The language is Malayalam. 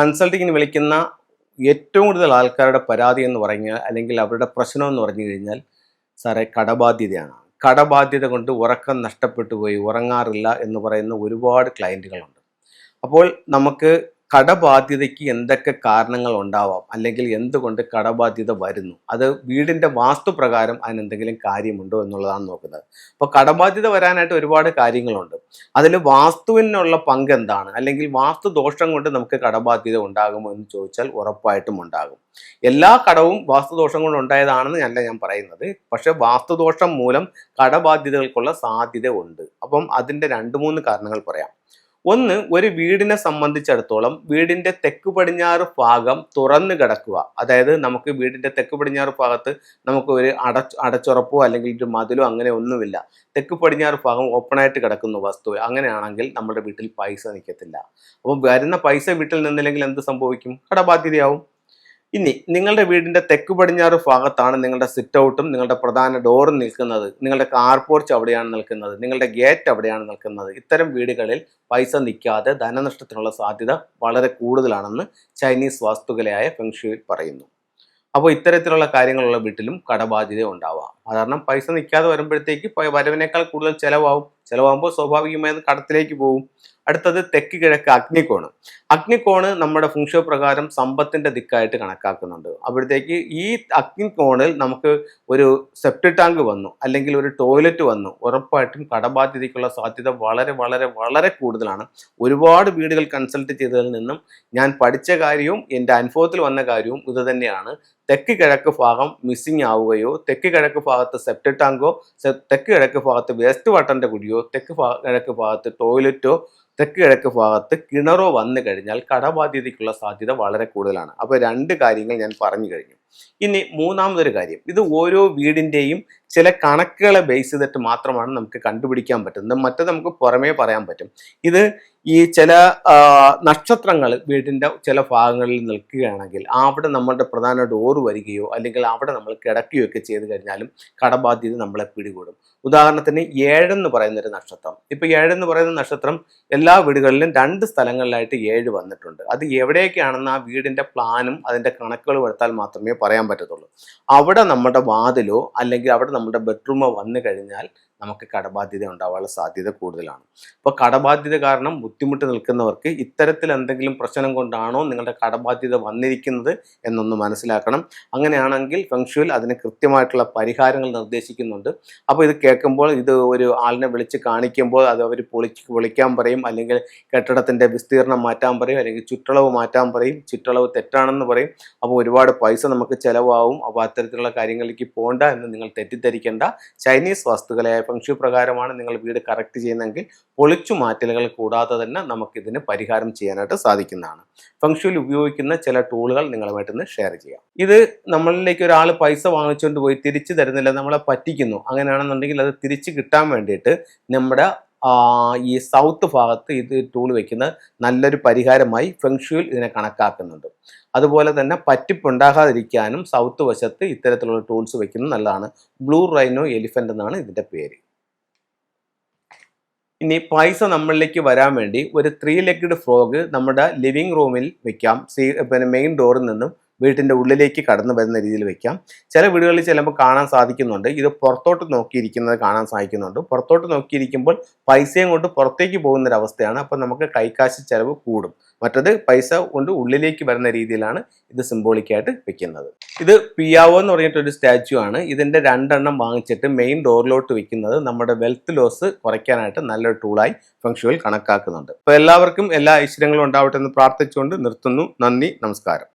കൺസൾട്ടിങ്ങിന് വിളിക്കുന്ന ഏറ്റവും കൂടുതൽ ആൾക്കാരുടെ പരാതി എന്ന് പറഞ്ഞാൽ അല്ലെങ്കിൽ അവരുടെ പ്രശ്നം എന്ന് പറഞ്ഞു കഴിഞ്ഞാൽ സാറേ കടബാധ്യതയാണ്. കടബാധ്യത കൊണ്ട് ഉറക്കം നഷ്ടപ്പെട്ടു പോയി ഉറങ്ങാറില്ല എന്ന് പറയുന്ന ഒരുപാട് ക്ലയന്റുകളുണ്ട് അപ്പോൾ നമുക്ക് കടബാധ്യതയ്ക്ക് എന്തൊക്കെ കാരണങ്ങൾ ഉണ്ടാവാം? അല്ലെങ്കിൽ എന്തുകൊണ്ട് കടബാധ്യത വരുന്നു? അത് വീടിന്റെ വാസ്തുപ്രകാരം അതിനെന്തെങ്കിലും കാര്യമുണ്ടോ എന്നുള്ളതാണ് നോക്കുന്നത്. അപ്പോൾ കടബാധ്യത വരാനായിട്ട് ഒരുപാട് കാര്യങ്ങളുണ്ട്. അതിൽ വാസ്തുവിനുള്ള പങ്ക് എന്താണ്? അല്ലെങ്കിൽ വാസ്തു ദോഷം കൊണ്ട് നമുക്ക് കടബാധ്യത ഉണ്ടാകുമോ എന്ന് ചോദിച്ചാൽ ഉറപ്പായിട്ടും ഉണ്ടാകും. എല്ലാ കടവും വാസ്തുദോഷം കൊണ്ട് ഉണ്ടായതാണെന്ന് അല്ല ഞാൻ പറയുന്നത്. പക്ഷെ വാസ്തുദോഷം മൂലം കടബാധ്യതകൾക്കുള്ള സാധ്യത ഉണ്ട്. അപ്പം അതിന്റെ രണ്ട് മൂന്ന് കാരണങ്ങൾ പറയാം. ഒന്ന് ഒരു വീടിനെ സംബന്ധിച്ചിടത്തോളം വീടിന്റെ തെക്ക് പടിഞ്ഞാറ് ഭാഗം തുറന്നു കിടക്കുക. അതായത് നമുക്ക് വീടിന്റെ തെക്ക് പടിഞ്ഞാറ് ഭാഗത്ത് നമുക്ക് ഒരു അട അടച്ചുറപ്പോ അല്ലെങ്കിൽ ഒരു മതിലോ അങ്ങനെ ഒന്നുമില്ല. തെക്ക് പടിഞ്ഞാറ് ഭാഗം ഓപ്പണായിട്ട് കിടക്കുന്ന വസ്തു. അങ്ങനെയാണെങ്കിൽ നമ്മുടെ വീട്ടിൽ പൈസ നിൽക്കത്തില്ല അപ്പം വരുന്ന പൈസ വീട്ടിൽ നിന്നില്ലെങ്കിൽ എന്ത് സംഭവിക്കും? കടബാധ്യതയാവും ഇനി നിങ്ങളുടെ വീടിന്റെ തെക്ക് പടിഞ്ഞാറ് ഭാഗത്താണ് നിങ്ങളുടെ സിറ്റ് ഔട്ടും നിങ്ങളുടെ പ്രധാന ഡോറും നിൽക്കുന്നത്. നിങ്ങളുടെ കാർ പോർച്ച് അവിടെയാണ് നിൽക്കുന്നത്. നിങ്ങളുടെ ഗേറ്റ് അവിടെയാണ് നിൽക്കുന്നത്. ഇത്തരം വീടുകളിൽ പൈസ നിൽക്കാതെ ധനനഷ്ടത്തിനുള്ള സാധ്യത വളരെ കൂടുതലാണെന്ന് ചൈനീസ് വാസ്തുകലയായ ഫെങ്ഷുവിൽ പറയുന്നു. അപ്പോൾ ഇത്തരത്തിലുള്ള കാര്യങ്ങളുള്ള വീട്ടിലും കടബാധ്യത ഉണ്ടാവാം. കാരണം പൈസ നിൽക്കാതെ വരുമ്പോഴത്തേക്ക് വരവിനേക്കാൾ കൂടുതൽ ചിലവാകും. ചിലവാകുമ്പോൾ സ്വാഭാവികമായത് കടത്തിലേക്ക് പോകും. അടുത്തത് തെക്ക് കിഴക്ക് അഗ്നികോണ്. അഗ്നികോണ് നമ്മുടെ ഫുങ്ഷോ പ്രകാരം സമ്പത്തിന്റെ ദിക്കായിട്ട് കണക്കാക്കുന്നുണ്ട്. അപ്പോഴത്തേക്ക് ഈ അഗ്നികോണിൽ നമുക്ക് ഒരു സെപ്റ്റ് ടാങ്ക് വന്നു അല്ലെങ്കിൽ ഒരു ടോയ്ലറ്റ് വന്നു. ഉറപ്പായിട്ടും കടബാധ്യതയ്ക്കുള്ള സാധ്യത വളരെ വളരെ വളരെ കൂടുതലാണ്. ഒരുപാട് വീടുകൾ കൺസൾട്ട് ചെയ്തതിൽ നിന്നും ഞാൻ പഠിച്ച കാര്യവും എന്റെ അനുഭവത്തിൽ വന്ന കാര്യവും ഇതുതന്നെയാണ് തെക്ക് കിഴക്ക് ഭാഗം മിസ്സിങ് ആവുകയോ തെക്ക് കിഴക്ക് ഭാഗത്ത് സെപ്റ്റ് ടാങ്കോ തെക്ക് കിഴക്ക് ഭാഗത്ത് വേസ്റ്റ് വാട്ടറിന്റെ കുഴിയോ തെക്ക് കിഴക്ക് ഭാഗത്ത് ടോയ്ലറ്റോ തെക്ക് കിഴക്ക് ഭാഗത്ത് കിണറോ വന്നു കഴിഞ്ഞാൽ കടബാധ്യതയ്ക്കുള്ള സാധ്യത വളരെ കൂടുതലാണ്. അപ്പോൾ രണ്ട് കാര്യങ്ങൾ ഞാൻ പറഞ്ഞു കഴിഞ്ഞു. ഇനി മൂന്നാമതൊരു കാര്യം. ഇത് ഓരോ വീടിന്റെയും ചില കണക്കുകളെ ബേസ് ചെയ്തിട്ട് മാത്രമാണ് നമുക്ക് കണ്ടുപിടിക്കാൻ പറ്റുന്നത്. മറ്റത് നമുക്ക് പുറമേ പറയാൻ പറ്റും. ഇത് ഈ ചില നക്ഷത്രങ്ങൾ വീടിന്റെ ചില ഭാഗങ്ങളിൽ നിൽക്കുകയാണെങ്കിൽ അവിടെ നമ്മളുടെ പ്രധാന ഡോറ് വരികയോ അല്ലെങ്കിൽ അവിടെ നമ്മൾ കിടക്കുകയോ ഒക്കെ ചെയ്ത് കഴിഞ്ഞാലും കടബാധ്യത നമ്മളെ പിടികൂടും. ഉദാഹരണത്തിന് ഏഴെന്ന് പറയുന്ന ഒരു നക്ഷത്രം. ഇപ്പം ഏഴെന്ന് പറയുന്ന നക്ഷത്രം എല്ലാ വീടുകളിലും രണ്ട് സ്ഥലങ്ങളിലായിട്ട് ഏഴ് വന്നിട്ടുണ്ട്. അത് എവിടെയൊക്കെയാണെന്ന് ആ വീടിന്റെ പ്ലാനും അതിന്റെ കണക്കുകളും എടുത്താൽ മാത്രമേ പറയാൻ പറ്റത്തുള്ളൂ. അവിടെ നമ്മുടെ വാതിലോ അല്ലെങ്കിൽ അവിടെ നമ്മുടെ ബെഡ്റൂമോ വന്നു കഴിഞ്ഞാൽ നമുക്ക് കടബാധ്യത ഉണ്ടാവാനുള്ള സാധ്യത കൂടുതലാണ്. അപ്പോൾ കടബാധ്യത കാരണം ബുദ്ധിമുട്ട് നിൽക്കുന്നവർക്ക് ഇത്തരത്തിൽ എന്തെങ്കിലും പ്രശ്നം കൊണ്ടാണോ നിങ്ങളുടെ കടബാധ്യത വന്നിരിക്കുന്നത് എന്നൊന്ന് മനസ്സിലാക്കണം. അങ്ങനെയാണെങ്കിൽ ഫെങ്ഷുവിൽ അതിന് കൃത്യമായിട്ടുള്ള പരിഹാരങ്ങൾ നിർദ്ദേശിക്കുന്നുണ്ട്. അപ്പോൾ ഇത് കേൾക്കുമ്പോൾ ഇത് ഒരു ആളിനെ വിളിച്ച് കാണിക്കുമ്പോൾ അത് അവർ പൊളിച്ച് പൊളിക്കാൻ പറയും അല്ലെങ്കിൽ കെട്ടിടത്തിന്റെ വിസ്തീർണം മാറ്റാൻ പറയും അല്ലെങ്കിൽ ചുറ്റളവ് മാറ്റാൻ പറയും. ചുറ്റളവ് തെറ്റാണെന്ന് പറയും. അപ്പോൾ ഒരുപാട് പൈസ നമുക്ക് ചിലവാകും. അപ്പോൾ അത്തരത്തിലുള്ള കാര്യങ്ങളിലേക്ക് പോകണ്ട എന്ന് നിങ്ങൾ തെറ്റിദ്ധരിക്കേണ്ട. ചൈനീസ് വസ്തുക്കളായ ഫംഗ്ഷു പ്രകാരമാണ് നിങ്ങൾ വീട് കറക്റ്റ് ചെയ്യുന്നതെങ്കിൽ പൊളിച്ചു മാറ്റലുകൾ കൂടാതെ തന്നെ നമുക്കിതിന് പരിഹാരം ചെയ്യാനായിട്ട് സാധിക്കുന്നതാണ്. ഫംഗ്ഷുവിൽ ഉപയോഗിക്കുന്ന ചില ടൂളുകൾ നിങ്ങളുമായിട്ട് ഇന്ന് ഷെയർ ചെയ്യാം. ഇത് നമ്മളിലേക്ക് ഒരാൾ പൈസ വാങ്ങിച്ചുകൊണ്ട് പോയി തിരിച്ചു തരുന്നില്ല നമ്മളെ പറ്റിക്കുന്നു. അങ്ങനെയാണെന്നുണ്ടെങ്കിൽ അത് തിരിച്ചു കിട്ടാൻ വേണ്ടിയിട്ട് നമ്മുടെ ഈ സൗത്ത് ഭാഗത്ത് ഇത് ടൂൾ വെക്കുന്ന നല്ലൊരു പരിഹാരമായി ഫെങ്ഷുവിൽ ഇതിനെ കണക്കാക്കുന്നുണ്ട്. അതുപോലെ തന്നെ പറ്റിപ്പുണ്ടാകാതിരിക്കാനും സൗത്ത് വശത്ത് ഇത്തരത്തിലുള്ള ടൂൾസ് വെക്കുന്നത് നല്ലതാണ്. ബ്ലൂ റൈനോ എലിഫന്റ് എന്നാണ് ഇതിന്റെ പേര്. ഇനി പൈസ നമ്മളിലേക്ക് വരാൻ വേണ്ടി ഒരു ത്രീ ലെഗ്ഡ് ഫ്രോഗ് നമ്മുടെ ലിവിംഗ് റൂമിൽ വെക്കാം. സീ പിന്നെ മെയിൻ ഡോറിൽ നിന്നും വീട്ടിന്റെ ഉള്ളിലേക്ക് കടന്നു വരുന്ന രീതിയിൽ വെക്കാം. ചില വീടുകളിൽ ചിലപ്പോൾ കാണാൻ സാധിക്കുന്നുണ്ട്. ഇത് പുറത്തോട്ട് നോക്കിയിരിക്കുന്നത് കാണാൻ സാധിക്കുന്നുണ്ട്. പുറത്തോട്ട് നോക്കിയിരിക്കുമ്പോൾ പൈസയും കൊണ്ട് പുറത്തേക്ക് പോകുന്നൊരവസ്ഥയാണ്. അപ്പോൾ നമുക്ക് കൈക്കാശ് ചിലവ് കൂടും. മറ്റത് പൈസ കൊണ്ട് ഉള്ളിലേക്ക് വരുന്ന രീതിയിലാണ് ഇത് സിംബോളിക്കായിട്ട് വെക്കുന്നത്. ഇത് പിയാവോ എന്ന് പറഞ്ഞിട്ടൊരു സ്റ്റാച്ചു ആണ്. ഇതിന്റെ രണ്ടെണ്ണം വാങ്ങിച്ചിട്ട് മെയിൻ ഡോറിലോട്ട് വെക്കുന്നത് നമ്മുടെ വെൽത്ത് ലോസ് കുറയ്ക്കാനായിട്ട് നല്ലൊരു ടൂളായി ഫംഗ്ഷുവൽ കണക്കാക്കുന്നുണ്ട്. അപ്പോൾ എല്ലാവർക്കും എല്ലാ ഐശ്വര്യങ്ങളും ഉണ്ടാവട്ടെ എന്ന് പ്രാർത്ഥിച്ചുകൊണ്ട് നിർത്തുന്നു. നന്ദി നമസ്കാരം.